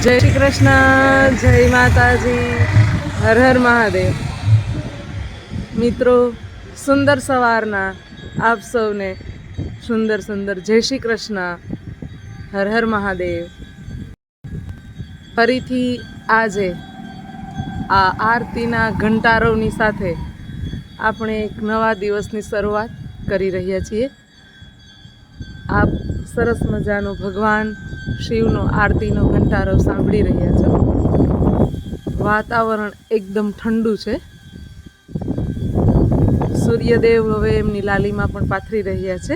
જય શ્રી કૃષ્ણ, જય માતાજી, હર હર મહાદેવ. મિત્રો, સુંદર સવારના આપ સૌને સુંદર સુંદર જય શ્રી કૃષ્ણ, હર હર મહાદેવ. ફરીથી આજે આ આરતીના ઘંટારવની સાથે આપણે એક નવા દિવસની શરૂઆત કરી રહ્યા છીએ. આપ સરસ મજાનો ભગવાન શિવનો આરતીનો ઘંટારો સાંભળી રહ્યા છો. વાતાવરણ એકદમ ઠંડુ છે. સૂર્યદેવ હવે એમની લાલીમાં પણ પાથરી રહ્યા છે.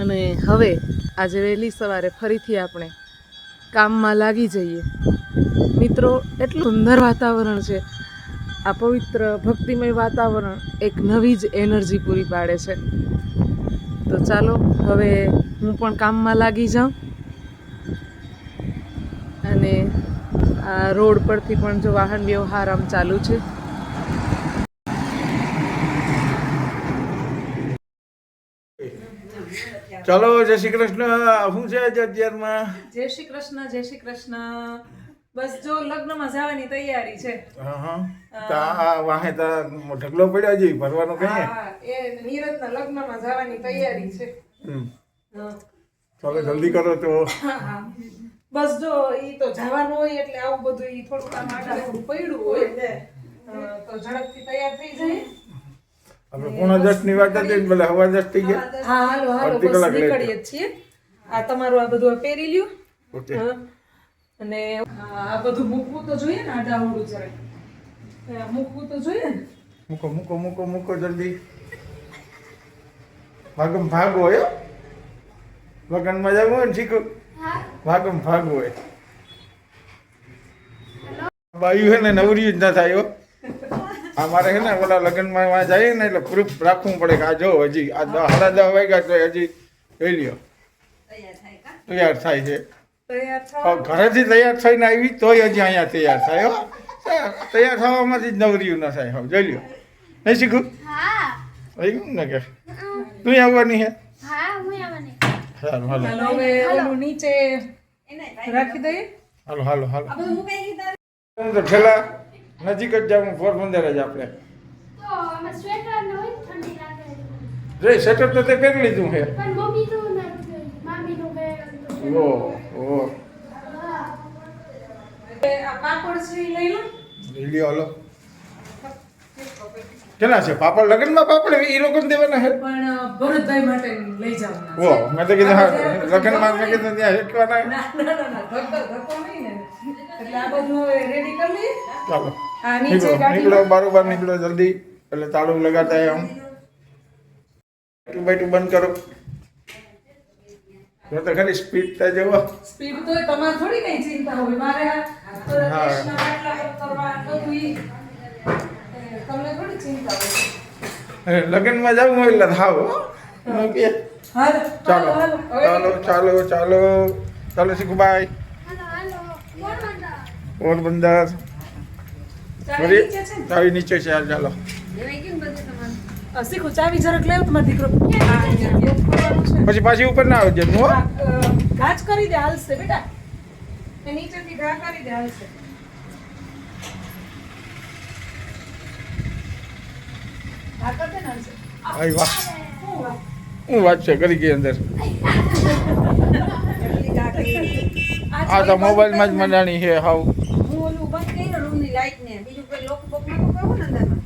અને હવે આજે વહેલી સવારે ફરીથી આપણે કામમાં લાગી જઈએ. મિત્રો, એટલું સુંદર વાતાવરણ છે. આ પવિત્ર ભક્તિમય વાતાવરણ એક નવી જ એનર્જી પૂરી પાડે છે. તો ચાલો હવે હું પણ કામમાં લાગી જાઉં. અને આ રોડ પરથી પણ જો વાહન વ્યવહાર આમ ચાલુ છે. ચાલો જય શ્રી કૃષ્ણ. શું છે અત્યારમાં? જય શ્રી કૃષ્ણ જય શ્રી કૃષ્ણ. બસ જો લગ્નમાં જવાની તૈયારી છે. હા વાહે તો ઢગલો પડ્યો છે ભરવાનો કઈ? હા એ નીરજના લગ્નમાં જવાની તૈયારી છે. ચાલો જલ્દી કરો તો. બસ જો ઈ તો જવાનું હોય એટલે આવું બધું ઈ થોડુંક આમ આડાઅવળું પડ્યું હોય તો ઝડપથી તૈયાર થઈ જાય. આપણે પોણા દસની વાત હતી ભલે હવા દસ થઈ ગયા. હા હાલો હાલો. બસ નીકળીએ છીએ. આ તમારું આ બધું પહેરી લ્યો. ઓકે. હા. અને આ બધું મૂકવું તો જોઈએ ને આડાઅવળું જરાક મૂકવું તો જોઈએ ને. મૂકો મૂકો મૂકો મૂકો જલ્દી. ભાગમ ભાગ હોય હો. લગ્નમાં જવું હોય ને શીખું. ભાગમ ભાગ હોય. બાયું હે ને નવરી જ ના થાય હો. આ મારે હે ને ઓલા લગ્નમાં વાં જાય ને એટલે પ્રૂફ રાખવું પડે કે આ જો હજી આ સાડા દસ વાગ્યા તો હજી જોઈ લ્યો. તૈયાર થાય છે. ઘરેથી તૈયાર થઈને આવી તોય હજી અહીંયા તૈયાર થાય હો. તૈયાર થવામાંથી જ નવરિયું ના થાય હવે જોઈ લ્યો. નહીં શીખું? હા. થઈ ગયું ને કે. તું આવવાની હે? સારું હાલો હવે નીચે રાખી દઈએ? હાલો હાલો હાલો. તો ઠેલા નજીક જ જાવ પોરબંદર જ આપણે. તો આમાં સ્વેટર ન હોય ઠંડી લાગે. રે સેટઅપ તો તે કરી લીધું હે. પણ મમ્મી તો નથી મામી નું પહેરેલું. ઓ. ઓ એ આ છે? કેટલા પાપડ લગ્નમાં પાપડ એ લોકોને દેવાના હે પણ ભરતભાઈ માટે લઈ જવાના ઓ મેં તો કીધું લગ્નમાં મેં કીધું ત્યાં હેઠવાના ના ના ના ના ધક્કો ધક્કો નહીં ને. એટલે આ બધું રેડી કરી લઈએ. ચાલો. આ નીચે નીકળો બારોબાર નીકળો જલ્દી. એટલે તાળું લગાતા હે. આમ બાય ટુ બંધ કરો. જો તો ખાલી સ્પીડ તો જેવો. સ્પીડ તો તમારે થોડી કઈ ચિંતા હોય. મારે હા. દેશના બાટલા કરવા બધું ઈ, તમને થોડી ચિંતા હોય. લગ્નમાં જવું હોય એટલે થાવ હો. ચાલો. ચાલો ચાલો ચાલો. ચાલો શીખુભાઈ હાલો હાલો. કોણ વાંધા પોરબંદર ચાવી નીચે છે ને? ચાવી નીચે છે હાલ ચાલો. શીખો ચાવી જરાક લેવો તમારો દીકરો હા. પછી પાછી ઉપર ના આવજે હો. હા, ઘાચ કરી દે હાલશે બેટા. એ નીચેથી ઘા કરી દે હાલશે. ને શું વાત? છે કરી ગઈ અંદર. આ તો મોબાઈલમાં જ મજાની છે હાવ. હું ઓલું બંધ કર્યું રૂમની લાઈટ ને બીજું કોઈ લોક બોકમાં કહું ને અંદરમાં?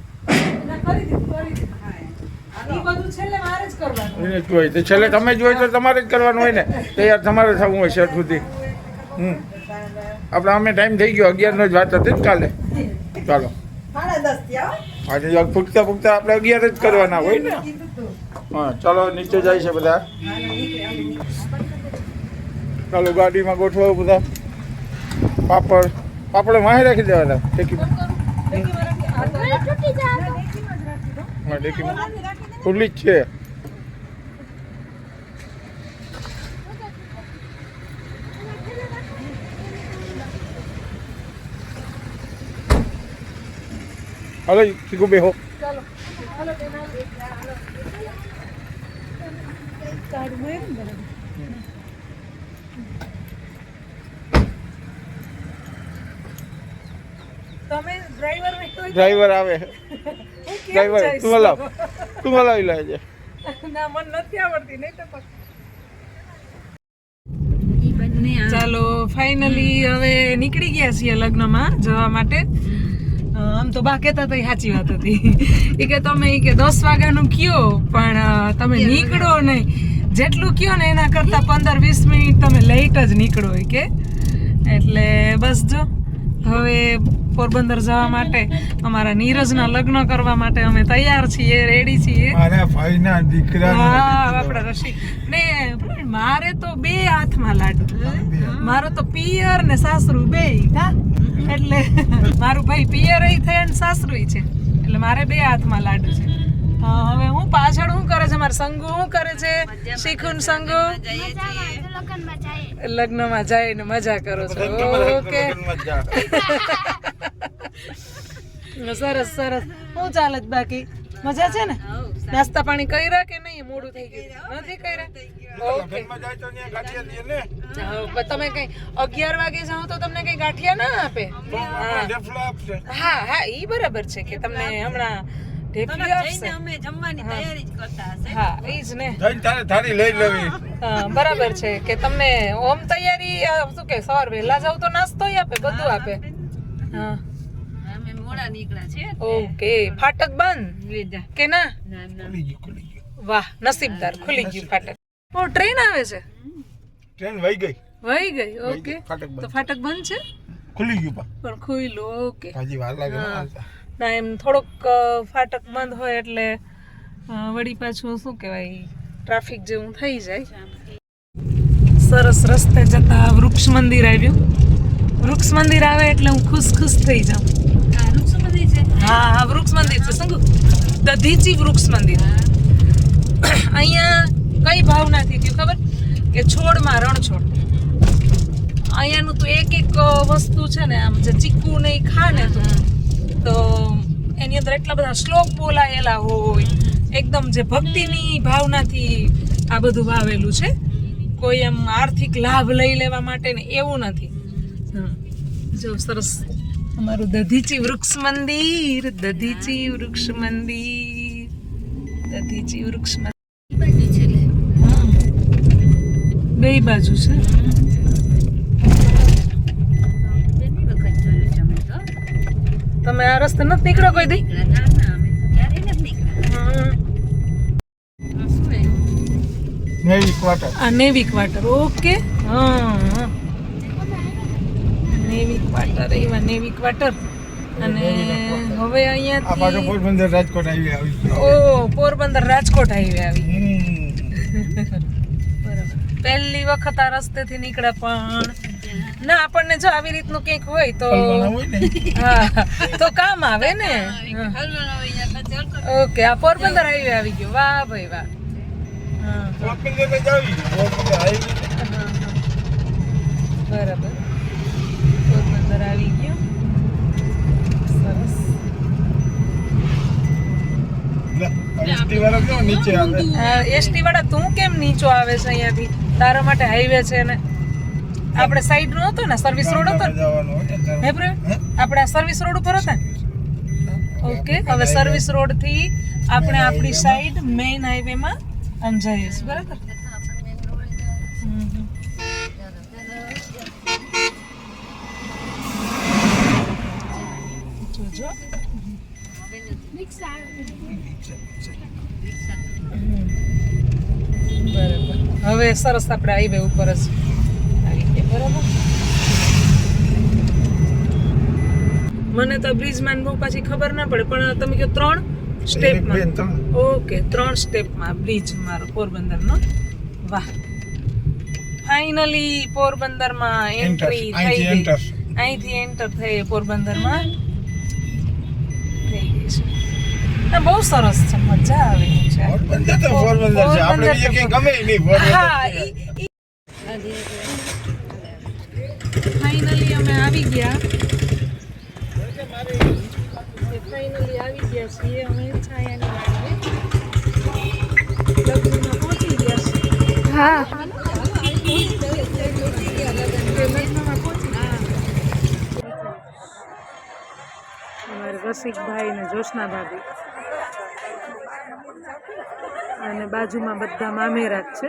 કરી દીધું કરી દીધું ઈ બધું છેલ્લે મારે જ કરવાનું એને જ હોય તો છેલ્લે તમે જ હોય તો તમારે જ કરવાનું હોય ને. તૈયાર તમારે થવું હોય શેઠ સુધી. હમ. આપણે અમે ટાઈમ થઈ ગયો અગિયારનો જ વાત હતી જ કાલે. ચાલો. આજે ફૂટતા ફૂટતા આપણે અગિયાર જ કરવાના હોય ને. હા ચાલો નીચે જાય છે બધા. ચાલો ગાડીમાં ગોઠવો બધા. પાપડ. પાપડ વાહે રાખી દેવાના? ટેકી ડેકીમાં રાખી- આ તો મને તૂટી જાય ડેકીમાં જ રાખી દો. હા ટેકીમાં ખુલ્લી જ છે હાલો શીખું બેહો તમે ડ્રાઈવર આવે. ડ્રાઈવર તું હલાવ તું હલાવી લેજે ના મન નથી આવડતી નહીં તો ચાલો ફાઇનલી હવે નીકળી ગયા છીએ લગ્નમાં જવા માટે. આમ તો બા કહેતા હતા સાચી વાત હતી. એ કે તમે એ કે દસ વાગ્યાનું કયો? પણ તમે નીકળો નહીં. જેટલું કયો ને એના કરતાં પંદર વીસ મિનિટ તમે લેટ જ નીકળો કે. એટલે બસ જો હવે પોરબંદર જવા માટે અમારા નીરજના લગ્ન કરવા માટે અમે તૈયાર છીએ રેડી છીએ. મારા ભાઈના દીકરા હા આપણા રશી ને મારે તો બે હાથમાં લાડુ. મારો તો પિયર ને સાસરું બે હા? એટલે મારું ભાઈ પિયર થાય અને સાસરું છે. એટલે મારે બે હાથમાં લાડુ છે. હા, હવે હું પાછળ શું કરે છે? મારા સંગુ શું કરે છે? શીખુન સંગુ? લગ્નમાં જાય લગ્નમાં જઈને મજા કરો છો. ઓકે સરસ સરસ. શું ચાલે છે બાકી? મજા છે ને? નાસ્તા પાણી કર્યા કે નહીં? મોડું થઈ ગયું. નથી કર્યા? ઓકે. હા, પણ તમે કઈ અગિયાર વાગે જાઓ તો તમને કઈ ગાંઠિયા ના આપે? હા. હા ઈ બરાબર છે કે તમને હમણાં ઢેફલી અમે જમવાની તૈયારી જ કરતા હશે. હા ઈ જ ને. લઈ હા, બરાબર છે કે તમને ઓમ તૈયારી શું કે સવાર વહેલા જાવ તો નાસ્તોય આપે બધું આપે. હા. અમે મોડા નીકળ્યા છે ઓકે ફાટક બંધ? કે ના? ના ના. ખુલી ગયું વાહ નસીબદાર ખુલી ગયું ફાટક. ઓ ટ્રેન આવે છે? ટ્રેન વહી ગઈ. વહી ગઈ ઓકે. ફાટક તો બંધ ફાટક બંધ છે? ખુલી ગયું પણ. ખુલ્લું ઓકે. હજી વાર લાગે. ના એમ થોડોક ફાટક બંધ હોય એટલે વળી પાછું શું કહેવાય ટ્રાફિક જેવું થઈ જાય. સરસ રસ્તે જતા વૃક્ષ મંદિર આવ્યું. વૃક્ષ મંદિર આવે એટલે હું ખુશ ખુશ થઈ જાઉં. હા હા વૃક્ષ મંદિર છે. સંગુ દધીચી વૃક્ષ મંદિર. અહીંયા કઈ ભાવનાથી થયું ખબર? કે છોડમાં રણછોડ. અહીંયાનું તો એક એક વસ્તુ છે ને આમ જે ચીકુ ને ઈ ખા ને તું તો એની અંદર એટલા બધા શ્લોક બોલાયેલા હોય. એકદમ જે ભક્તિની ભાવનાથી આ બધું વાવેલું છે. કોઈ એમ આર્થિક લાભ લઈ લેવા માટે ને એવું નથી. જો સરસ. અમારું દધીચી વૃક્ષ મંદિર દધીચી વૃક્ષ મંદિર દધીચી વૃક્ષ મંદિર. બે બાજુ છે. તમે આ રસ્તે નથી નીકળો કોઈ દી? નેવી ક્વાર્ટર આ નેવી ક્વાર્ટર ઓકે હા. નેવી ક્વાર્ટર એવા નેવી ક્વાર્ટર. અને હવે અહીંયા પોરબંદર રાજકોટ આવી આવી ઓ પોરબંદર રાજકોટ હાઈવે આવી પહેલી વખત આ રસ્તેથી નીકળ્યા પણ ના આપણને જો આવી રીતનું કંઈક હોય તો હા તો કામ આવે ને? ઓકે આ પોરબંદર હાઈવે આવી ગયો. વાહ ભાઈ વાહ. બરાબર. આવી ગયો સરસ એસટી વાળો કેવો નીચે આવે એસટી વાળા તું કેમ નીચો આવે છે અહીંયાથી? તારા માટે હાઈવે છે ને. આપણે સાઈડ નો હતો ને? સર્વિસ રોડ હતો હે આપણે આ સર્વિસ રોડ ઉપર હતા ઓકે હવે સર્વિસ રોડથી આપણે આપણી સાઈડ મેઇન હાઈવે માં આમ જઈએ છીએ બરાબર હમ હમ. જોજો બરાબર હવે સરસ આપણે હાઈવે ઉપર જ. આવી ગયા બરાબર મને તો બ્રિજમાં બહુ પાછી ખબર ના પડે પણ તમે કહો ત્રણ સ્ટેપમાં ત્રણ. ઓકે ત્રણ સ્ટેપમાં બ્રિજ મારો પોરબંદરનો. વાહ. ફાઇનલી પોરબંદરમાં. એન્ટ્રી થઈ ગઈ. અહીંથી એન્ટર થઈ પોરબંદરમાં થઈ ગઈ છે ના, બહુ સરસ છે મજા આવે છે. પોરબંદર તો પોરબંદર છે. આપણે બીજે ક્યાંય ગમે નહીં હા ફાઇનલી અમે આવી ગયા. ફાઇનલી આવી ગયા છીએ અમે છાયાની વાડીએ. લગ્નમાં પહોંચી ગયા છીએ. હા. રસિકભાઈ ને જોશના ભાભી. અને બાજુમાં બધા મામેરા જ છે.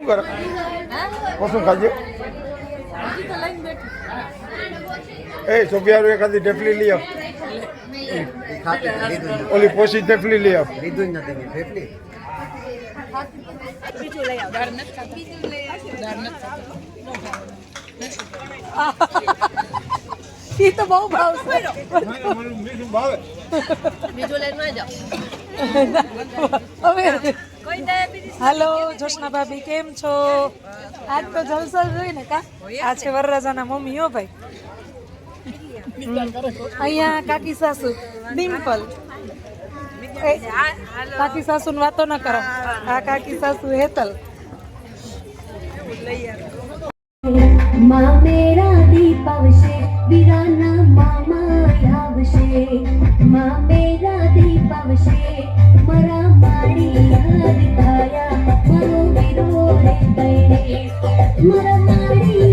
શું ખાજો એ સોફિયા એખાદી ઢેફલી લઈ આવ. ઓલી પોસી ઢેફલી લઈ આવ. લીધું જ નથી તો બહુ હવે હાલો જોશના ભાભી કેમ છો? આજ તો જલસા જોઈ ને કા? આ છે વરરાજાના મમ્મી, હો ભાઈ. અહીંયા કાકી સાસુ, ડિમ્પલ. કાકી સાસુ વાતો ન કરો. આ કાકી સાસુ હેતલ. માં મેરા દીપ આવશે વીરાના મામા આવશે માં મેરા દીપ આવશે મારા માડી યાદ થાયા મારો વીરો રે કઈ મારા માડી